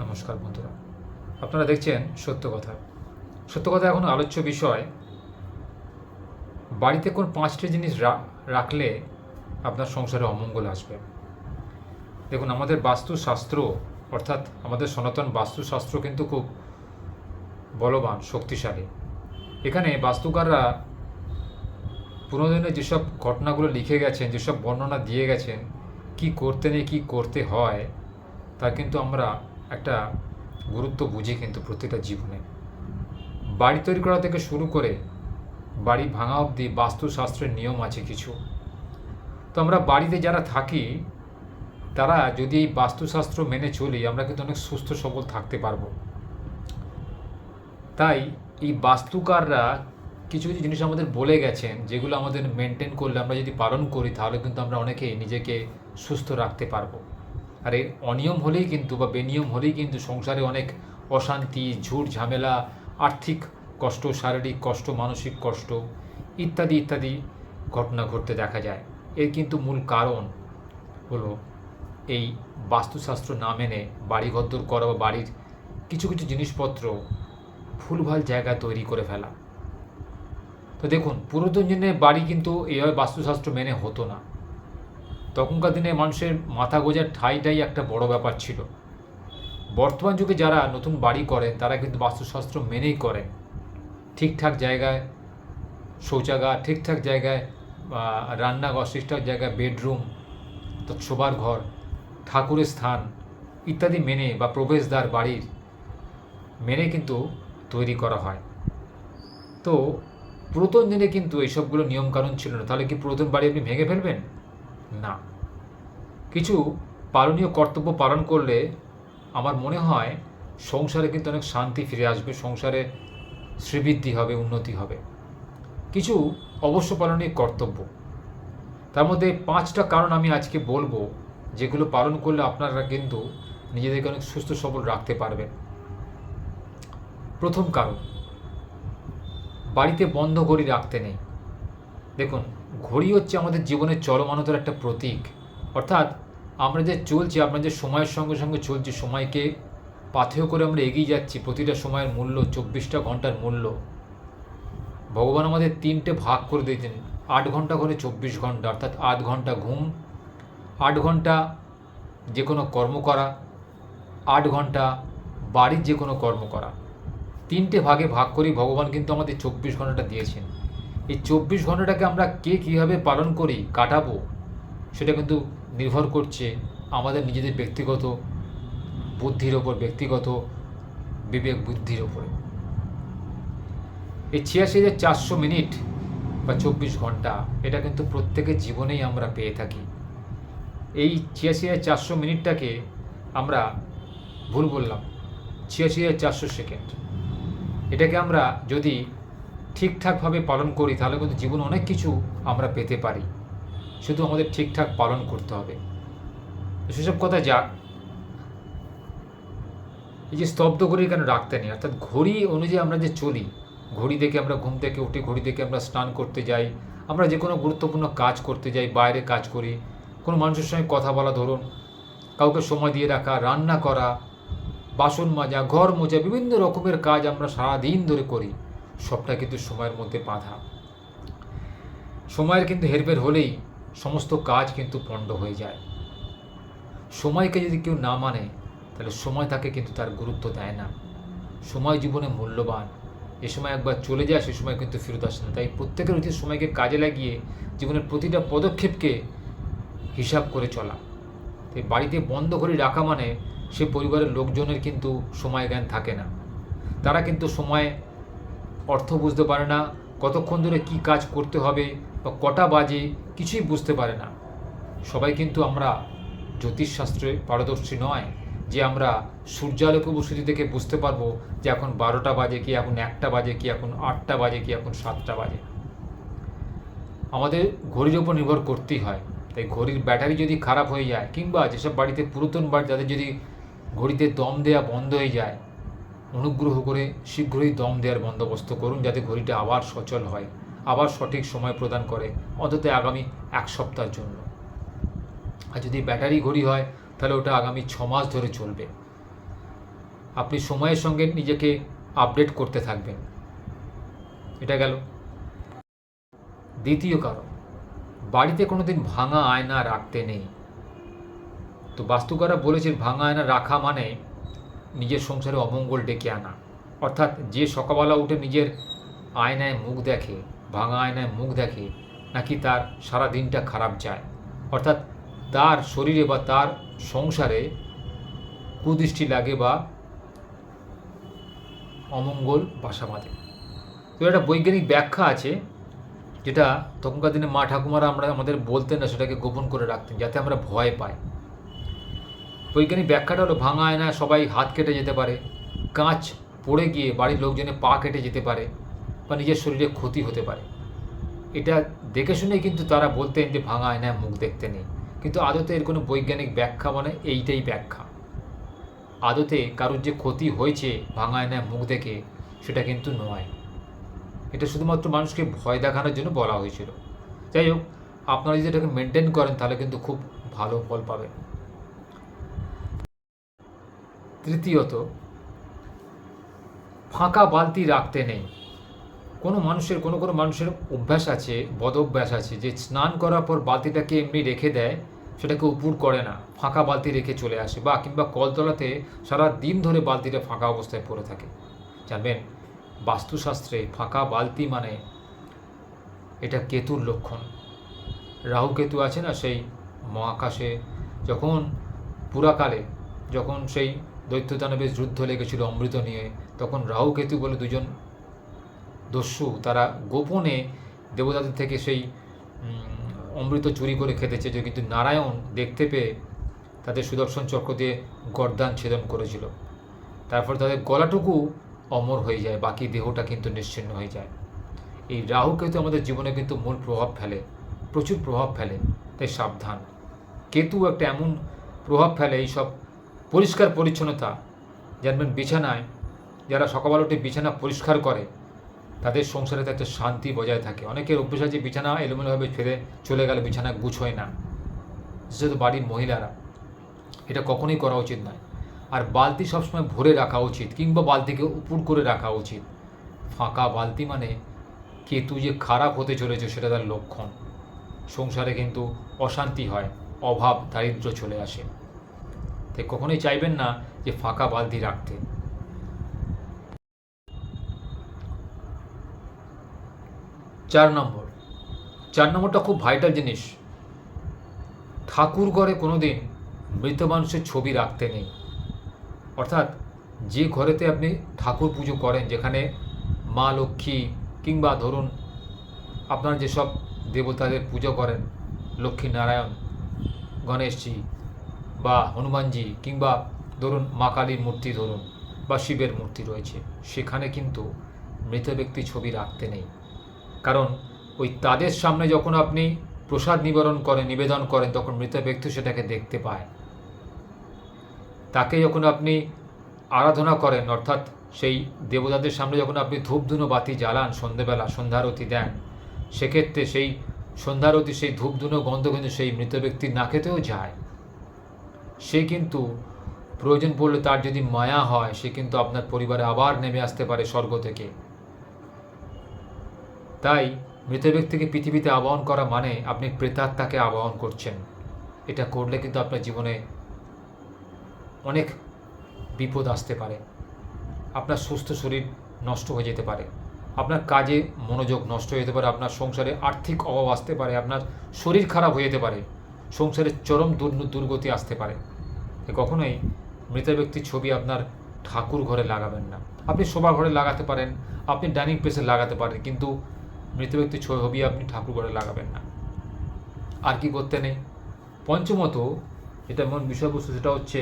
নমস্কার বন্ধুরা। আপনারা দেখছেন সত্য কথা। সত্য কথা এখন আলোচ্য বিষয়, বাড়িতে কোন পাঁচটি জিনিস রাখলে আপনার সংসারে অমঙ্গল আসবে? দেখুন, আমাদের বাস্তুশাস্ত্র, অর্থাৎ আমাদের সনাতন বাস্তুশাস্ত্র কিন্তু খুব বলবান, শক্তিশালী। এখানে বাস্তুকাররা পুরোদিনে যেসব ঘটনাগুলো লিখে গেছেন, যেসব বর্ণনা দিয়ে গেছেন, কি করতে নেই, কি করতে হয়, তা কিন্তু আমরা একটা গুরুত্ব বুঝে কিন্তু প্রতিটা জীবনে। বাড়ি তৈরি করা থেকে শুরু করে বাড়ি ভাঙা অবধি বাস্তুশাস্ত্রের নিয়ম আছে কিছু। তো আমরা বাড়িতে যারা থাকি, তারা যদি এই বাস্তুশাস্ত্র মেনে চলি, আমরা কিন্তু অনেক সুস্থ সবল থাকতে পারব। তাই এই বাস্তুকাররা কিছু কিছু জিনিস আমাদের বলে গেছেন, যেগুলো আমাদের মেনটেন করলে আমরা যদি পালন করি, তাহলে কিন্তু আমরা অনেকেই নিজেকে সুস্থ রাখতে পারব। আর এই অনিয়ম হলেই কিন্তু বা বেনিয়ম হলেই কিন্তু সংসারে অনেক অশান্তি, ঝুট ঝামেলা, আর্থিক কষ্ট, শারীরিক কষ্ট, মানসিক কষ্ট ইত্যাদি ইত্যাদি ঘটনা ঘটতে দেখা যায়। এর কিন্তু মূল কারণ হলো এই বাস্তুশাস্ত্র না মেনে বাড়ি ঘরদোর করা বা বাড়ির কিছু কিছু জিনিসপত্র ভুলভাল জায়গায় তৈরি করে ফেলা। তো দেখুন, পুরাতন দিনে বাড়ি কিন্তু এইভাবে বাস্তুশাস্ত্র মেনে হতো না। তখনকার দিনে মানুষের মাথা গোজার ঠাইটাই একটা বড় ব্যাপার ছিল। বর্তমান যুগে যারা নতুন বাড়ি করেন, তারা কিন্তু বাস্তুশাস্ত্র মেনেই করেন। ঠিকঠাক জায়গায় শৌচাগার, ঠিকঠাক জায়গায় রান্নাঘর, ঠিকঠাক জায়গায় বেডরুম শোবার ঘর, ঠাকুরের স্থান ইত্যাদি মেনে বা প্রবেশদ্বার বাড়ির মেনে কিন্তু তৈরি করা হয়। তো পুরাতন দিনে কিন্তু এইসবগুলো নিয়মকানুন ছিল না। তাহলে কি পুরাতন বাড়ি আপনি ভেঙে ফেলবেন? না। কিছু পালনীয় কর্তব্য পালন করলে আমার মনে হয় সংসারে কিন্তু অনেক শান্তি ফিরে আসবে, সংসারে শ্রীবৃদ্ধি হবে, উন্নতি হবে। কিছু অবশ্য পালনীয় কর্তব্য। তার মধ্যে পাঁচটা কারণ আমি আজকে বলব, যেগুলো পালন করলে আপনারা কিন্তু নিজেদেরকে অনেক সুস্থ সবল রাখতে পারবেন। প্রথম কারণ, বাড়িতে বন্ধ ঘড়ি রাখতে নেই। দেখুন ঘড়ি হচ্ছে আমাদের জীবনের চলমানতার একটা প্রতীক। অর্থাৎ আমরা যে চলছি, আমরা যে সময়ের সঙ্গে সঙ্গে চলছি, সময়কে পাথেয় করে আমরা এগিয়ে যাচ্ছি, প্রতিটা সময়ের মূল্য, চব্বিশটা ঘণ্টার মূল্য। ভগবান আমাদের তিনটে ভাগ করে দিয়েছেন। আট ঘণ্টা করে চব্বিশ ঘণ্টা, অর্থাৎ আট ঘণ্টা ঘুম, আট ঘণ্টা যে কোনো কর্ম করা, আট ঘণ্টা বাড়ির যে কোনো কর্ম করা। তিনটে ভাগে ভাগ করেই ভগবান কিন্তু আমাদের চব্বিশ ঘন্টাটা দিয়েছেন। এই চব্বিশ ঘন্টাটাকে আমরা কে কীভাবে পালন করি, কাটাবো, সেটা কিন্তু নির্ভর করছে আমাদের নিজেদের ব্যক্তিগত বুদ্ধির ওপর, ব্যক্তিগত বিবেক বুদ্ধির ওপরে। এই ছিয়াশি হাজার চারশো মিনিট বা চব্বিশ ঘণ্টা, এটা কিন্তু প্রত্যেকের জীবনেই আমরা পেয়ে থাকি। এই ছিয়াশি হাজার চারশো মিনিটটাকে আমরা ভুল বললাম, ছিয়াশি হাজার চারশো সেকেন্ড। এটাকে আমরা যদি ঠিকঠাকভাবে পালন করি, তাহলে কিন্তু জীবনে অনেক কিছু আমরা পেতে পারি। শুধু আমাদের ঠিকঠাক পালন করতে হবে। সেসব কথা যাক এই যে স্তব্ধ ঘড়ি কেন রাখতে নেই? অর্থাৎ ঘড়ি অনুযায়ী আমরা যে চলি, ঘড়ি দেখে আমরা ঘুম থেকে উঠি, ঘড়ি দেখে আমরা স্নান করতে যাই, আমরা যে কোনো গুরুত্বপূর্ণ কাজ করতে যাই, বাইরে কাজ করি, কোনো মানুষের সঙ্গে কথা বলা, ধরুন, কাউকে সময় দিয়ে রাখা, রান্না করা, বাসন মাজা, ঘর মোজা, বিভিন্ন রকমের কাজ আমরা সারাদিন ধরে করি। সবটা কিন্তু সময়ের মধ্যে বাঁধা। সময়ের কিন্তু হেরফের হলেই সমস্ত কাজ কিন্তু পণ্ড হয়ে যায়। সময়কে যদি কেউ না মানে তাহলে সময় তাকে কিন্তু তার গুরুত্ব দেয় না। সময় জীবনে মূল্যবান। এ সময় একবার চলে যায়, সে সময় কিন্তু ফেরত আসে না। তাই প্রত্যেকের উচিত সময়কে কাজে লাগিয়ে জীবনের প্রতিটা পদক্ষেপকে হিসাব করে চলা। তাই বাড়িতে বন্ধ করে রাখা মানে সে পরিবারের লোকজনের কিন্তু সময় জ্ঞান থাকে না। তারা কিন্তু সময় অর্থ বুঝতে পারে না, কতক্ষণ ধরে কি কাজ করতে হবে বা কটা বাজে কিছুই বুঝতে পারে না। সবাই কিন্তু আমরা জ্যোতিষশাস্ত্রে পারদর্শী নয় যে আমরা সূর্যালোক উপস্থিতি থেকে বুঝতে পারব যে এখন বারোটা বাজে কি, এখন একটা বাজে কি, এখন আটটা বাজে কি, এখন সাতটা বাজে। আমাদের ঘড়ির ওপর নির্ভর করতেই হয়। তাই ঘড়ির ব্যাটারি যদি খারাপ হয়ে যায় কিংবা যেসব বাড়িতে পুরাতন বাড়ি যাদের যদি ঘড়িতে দম দেওয়া বন্ধ হয়ে যায় অনুগ্রহ করে শীঘ্রই দম দেওয়ার বন্দোবস্ত করুন যাতে ঘড়িটা আবার সচল হয়, আবার সঠিক সময় প্রদান করে, অন্তত আগামী এক সপ্তাহের জন্য। আর যদি ব্যাটারি ঘড়ি হয়, তাহলে ওটা আগামী ছ মাস ধরে চলবে। আপনি সময়ের সঙ্গে নিজেকে আপডেট করতে থাকবেন। এটা গেল। দ্বিতীয় কারণ, বাড়িতে কোনো দিন ভাঙা আয়না রাখতে নেই। তো বাস্তুকারা বলেছেন ভাঙা আয়না রাখা মানে নিজের সংসারে অমঙ্গল ডেকে আনা। অর্থাৎ যে সকালবেলা উঠে নিজের আয়নায় মুখ দেখে, ভাঙা আয়নায় মুখ দেখে নাকি তার সারা দিনটা খারাপ যায়। অর্থাৎ তার শরীরে বা তার সংসারে কুদৃষ্টি লাগে বা অমঙ্গল বাসা বাঁধে। তো একটা বৈজ্ঞানিক ব্যাখ্যা আছে, যেটা তখনকার দিনে মা ঠাকুমারা আমরা, আমাদের বলতেন না, সেটাকে গোপন করে রাখতেন, যাতে আমরা ভয় পাই। বৈজ্ঞানিক ব্যাখ্যাটা হলো, ভাঙা আয়না সবাই হাত কেটে যেতে পারে, কাঁচ পড়ে গিয়ে বাড়ির লোকজনে পা কেটে যেতে পারে বা নিজের শরীরে ক্ষতি হতে পারে। এটা দেখে শুনে কিন্তু তারা বলতেন যে, ভাঙা আয়নায় মুখ দেখতে নেই। কিন্তু আদতে এর কোনো বৈজ্ঞানিক ব্যাখ্যা মানে এইটাই ব্যাখ্যা। আদতে কারোর যে ক্ষতি হয়েছে ভাঙা আয়নায় মুখ দেখে, সেটা কিন্তু নয়। এটা শুধুমাত্র মানুষকে ভয় দেখানোর জন্য বলা হয়েছিল। যাই হোক, আপনারা যদি এটাকে মেনটেন করেন, তাহলে কিন্তু খুব ভালো ফল পাবেন। তৃতীয়ত, ফাঁকা বালতি রাখতে নেই। কোনো মানুষের, কোনো কোনো মানুষের অভ্যাস আছে বদ অভ্যাস আছে যে স্নান করার পর বালতিটাকে এমনি রেখে দেয়, সেটাকে উপুর করে না। ফাঁকা বালতি রেখে চলে আসে বা কিংবা কলতলাতে সারা দিন ধরে বালতিটা ফাঁকা অবস্থায় পড়ে থাকে। জানবেন, বাস্তুশাস্ত্রে ফাঁকা বালতি মানে এটা কেতুর লক্ষণ। রাহু কেতু আছে না সেই মহাকাশে, যখন পুরাকালে, যখন সেই দৈত্যদানবের যুদ্ধ লেগেছিল অমৃত নিয়ে। তখন রাহু কেতু বলে দুজন দস্যু, তারা গোপনে দেবতাদের থেকে সেই অমৃত চুরি করে খেতে চেয়েছে কিন্তু নারায়ণ দেখতে পেয়ে তাদের সুদর্শন চক্র দিয়ে গর্দান ছেদন করেছিল। তারপর তাদের গলাটুকু অমর হয়ে যায়, বাকি দেহটা কিন্তু নিশ্চিন্ন হয়ে যায়। এই রাহু কেতু আমাদের জীবনে কিন্তু মূল প্রভাব ফেলে, প্রচুর প্রভাব ফেলে, তাই সাবধান। কেতু একটা এমন প্রভাব ফেলে এইসব পরিষ্কার পরিচ্ছন্নতা, জানবেন বিছানায়, যারা সকালবেলা উঠে বিছানা পরিষ্কার করে, তাদের সংসারে একটা শান্তি বজায় থাকে। অনেকের অভ্যেস আছে, বিছানা এলোমেলোভাবে ফেলে চলে গেলে বিছানা গুছোয় না। বিশেষত বাড়ির মহিলারা। এটা কখনোই করা উচিত নয়। আর বালতি সবসময় ভরে রাখা উচিত, কিংবা বালতিকে উপুর করে রাখা উচিত। ফাঁকা বালতি মানে কেতু যে খারাপ হতে চলেছে, সেটা তার লক্ষণ। সংসারে কিন্তু অশান্তি হয়, অভাব, দারিদ্র্য চলে আসে। তাই কখনোই চাইবেন না যে ফাঁকা বালতি রাখতে। চার নম্বর। চার নম্বরটা খুব ভাইটাল জিনিস। ঠাকুর ঘরে কোনো দিন মৃত মানুষের ছবি রাখতে নেই। অর্থাৎ যে ঘরেতে আপনি ঠাকুর পুজো করেন, যেখানে মা লক্ষ্মী কিংবা ধরুন আপনার যেসব দেবতাদের পুজো করেন, লক্ষ্মী নারায়ণ, গণেশজি বা হনুমানজি কিংবা ধরুন মা কালীর মূর্তি ধরুন বা শিবের মূর্তি রয়েছে, সেখানে কিন্তু মৃত ব্যক্তি ছবি রাখতে নেই। কারণ ওই তাদের সামনে যখন আপনি প্রসাদ নিবারণ করেন, নিবেদন করেন, তখন মৃত ব্যক্তি সেটাকে দেখতে পায়। তাকে যখন আপনি আরাধনা করেন, অর্থাৎ সেই দেবতাদের সামনে যখন আপনি ধূপধুনো বাতি জ্বালান, সন্ধেবেলা সন্ধ্যারতি দেন, সেক্ষেত্রে সেই সন্ধ্যারতি সেই ধূপধুনো গন্ধ কিন্তু সেই মৃত ব্যক্তির নাকেতেও যায়। সে কিন্তু প্রয়োজন পড়লে তার যদি মায়া হয়, সে কিন্তু আপনার পরিবারে আবার নেমে আসতে পারে স্বর্গ থেকে। তাই মৃত ব্যক্তিকে পৃথিবীতে আবাহন করা মানে আপনি প্রেতাত্মাকে আবাহন করছেন। এটা করলে কিন্তু আপনার জীবনে অনেক বিপদ আসতে পারে। আপনার সুস্থ শরীর নষ্ট হয়ে যেতে পারে। আপনার কাজে মনোযোগ নষ্ট হয়ে যেতে পারে। আপনার সংসারে আর্থিক অভাব আসতে পারে। আপনার শরীর খারাপ হয়ে যেতে পারে। সংসারের চরম দুর্গতি আসতে পারে। কখনোই মৃত ব্যক্তির ছবি আপনার ঠাকুর ঘরে লাগাবেন না। আপনি শোভা ঘরে লাগাতে পারেন, আপনি ডাইনিং প্লেসে লাগাতে পারেন, কিন্তু মৃত ব্যক্তির ছবি আপনি ঠাকুর ঘরে লাগাবেন না। আর কি করতে নেই? পঞ্চমত, যেটা মন বিষয়বস্তু, সেটা হচ্ছে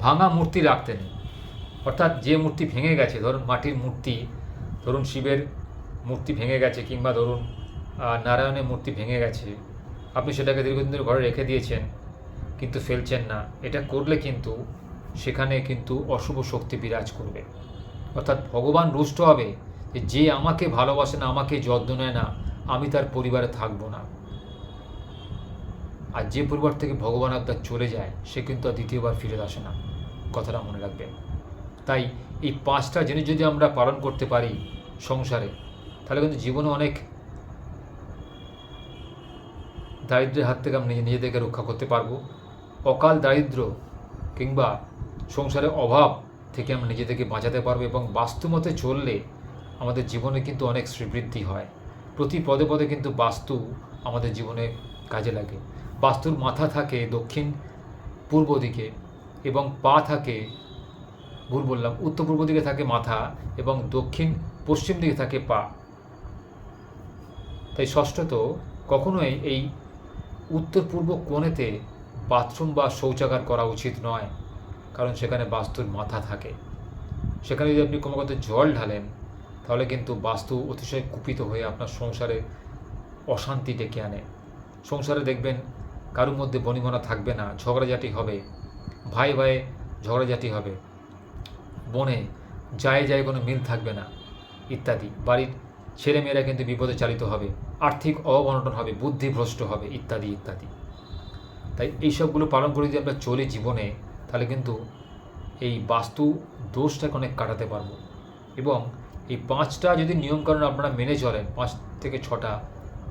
ভাঙা মূর্তি রাখতে নেই। অর্থাৎ যে মূর্তি ভেঙে গেছে, ধরুন মাটির মূর্তি, ধরুন শিবের মূর্তি ভেঙে গেছে, কিংবা ধরুন নারায়ণের মূর্তি ভেঙে গেছে, আপনি সেটাকে দীর্ঘদিন ধরে ঘরে রেখে দিয়েছেন কিন্তু ফেলছেন না। এটা করলে কিন্তু সেখানে কিন্তু অশুভ শক্তি বিরাজ করবে। অর্থাৎ ভগবান রুষ্ট হবে যে আমাকে ভালোবাসে না, আমাকে যত্ন নেয় না, আমি তার পরিবারে থাকব না। আর যে পরিবার থেকে ভগবান একবার চলে যায়, সে কিন্তু আর দ্বিতীয়বার ফিরে আসে না। কথাটা মনে রাখবেন। তাই এই পাঁচটা জিনিস যদি আমরা পালন করতে পারি সংসারে, তাহলে কিন্তু জীবনে অনেক দারিদ্রের হাত থেকে আমরা নিজে- নিজেদেরকে রক্ষা করতে পারব। অকাল দারিদ্র্য কিংবা সংসারের অভাব থেকে আমরা নিজেদেরকে বাঁচাতে পারব এবং বাস্তুমতে চললে আমাদের জীবনে কিন্তু অনেক শ্রীবৃদ্ধি হয়। প্রতি পদে পদে কিন্তু বাস্তু আমাদের জীবনে কাজে লাগে। বাস্তুর মাথা থাকে দক্ষিণ পূর্ব দিকে এবং পা থাকে ভুল বললাম উত্তর পূর্ব দিকে থাকে মাথা এবং দক্ষিণ পশ্চিম দিকে থাকে পা। তাই ষষ্ঠত, কখনোই এই উত্তর পূর্ব কোণেতে বাথরুম বা শৌচাগার করা উচিত নয়, কারণ সেখানে বাস্তুর মাথা থাকে। সেখানে যদি আপনি ক্রমাগত জল ঢালেন, তাহলে কিন্তু বাস্তু অতিশয় কুপিত হয়ে আপনার সংসারে অশান্তি ডেকে আনে। সংসারে দেখবেন কারোর মধ্যে বনিমনা থাকবে না, ঝগড়াঝাটি হবে, ভাই ভাই ঝগড়াঝাটি হবে, বনে যায় যায় কোনো মিল থাকবে না, ইত্যাদি। বাড়ির ছেলেমেয়েরা কিন্তু বিপদে চালিত হবে, আর্থিক অবনটন হবে বুদ্ধিভ্রষ্ট হবে, ইত্যাদি ইত্যাদি। তাই এইসবগুলো পালন করে যদি আমরা চলি জীবনে, তাহলে কিন্তু এই বাস্তু দোষটাকে অনেক কাটাতে পারব। এবং এই পাঁচটা যদি নিয়মকানুন আপনারা মেনে চলেন, পাঁচ থেকে ছটা,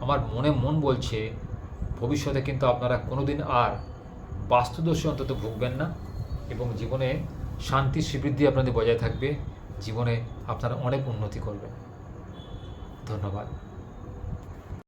আমার মনে মন বলছে ভবিষ্যতে কিন্তু আপনারা কোনোদিন আর বাস্তুদোষে অন্তত ভুগবেন না এবং জীবনে শান্তি সমৃদ্ধি আপনাদের বজায় থাকবে, জীবনে আপনারা অনেক উন্নতি করবেন। ধন্যবাদ।